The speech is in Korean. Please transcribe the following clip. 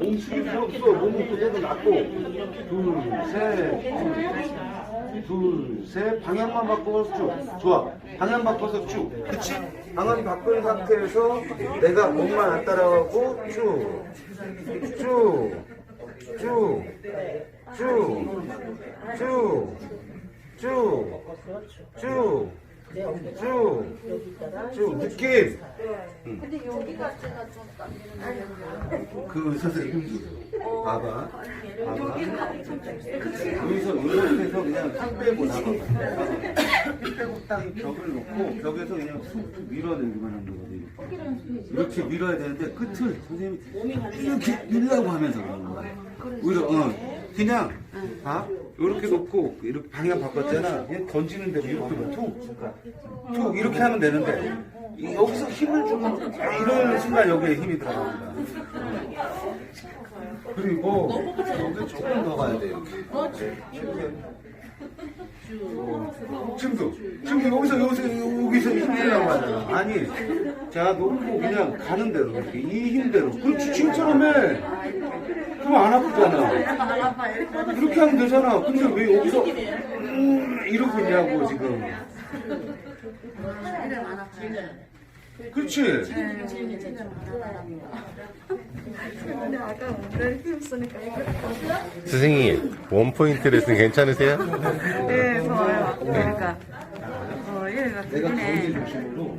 필요 없어. 몸은 그대로 놔둬. 둘, 셋, 둘, 셋. 방향만 바꿔서 쭉. 좋아. 방향 바꿔서 쭉. 그치? 방향 바꾼 상태에서 내가 몸만 안 따라가고 쭉. 쭉. 쭉. 쭉. 쭉. 쭉. 쭉. 쭉. 쭉. 느낌. 근데 여기가 제가 좀 땀이 그 선생님 힘들어. 봐봐. 봐봐. 여기서 이렇게서 그냥 상 빼고 나가. 힘 빼고 딱 벽을 놓고 벽에서 그냥 쑥 밀어내기만 하는 거거든. 이렇게 밀어야 되는데 끝을 선생님이 이렇게 밀라고 하면서 그러는 거야. 오히려 어 그냥 봐. 이렇게 놓고 이렇게 방향 바꿨잖아. 그냥 던지는 대로 이렇게 툭, 툭 이렇게 하면 되는데 이- 여기서 힘을 주면 이런 순간 여기에 힘이 들어갑니다. 그리고 여기 조금 더 가야 돼요. 지금도 지금 여기서 여기서 여기서 힘들라고 하잖아. 아니, 자 놓고 그냥 가는 대로 이렇게 이 힘대로. 그렇지 지금처럼 해. 그럼 안 아프잖아. 이렇게 하면 되잖아. 근데 왜 여기서 음, 이러고 있냐고 지금. 그렇지. 근데 아까 힘쓰니까 선생님 원포인트 레슨 괜찮으세요? 네 좋아요 그러니까 어 얘가 내가 가운데 그네 중심으로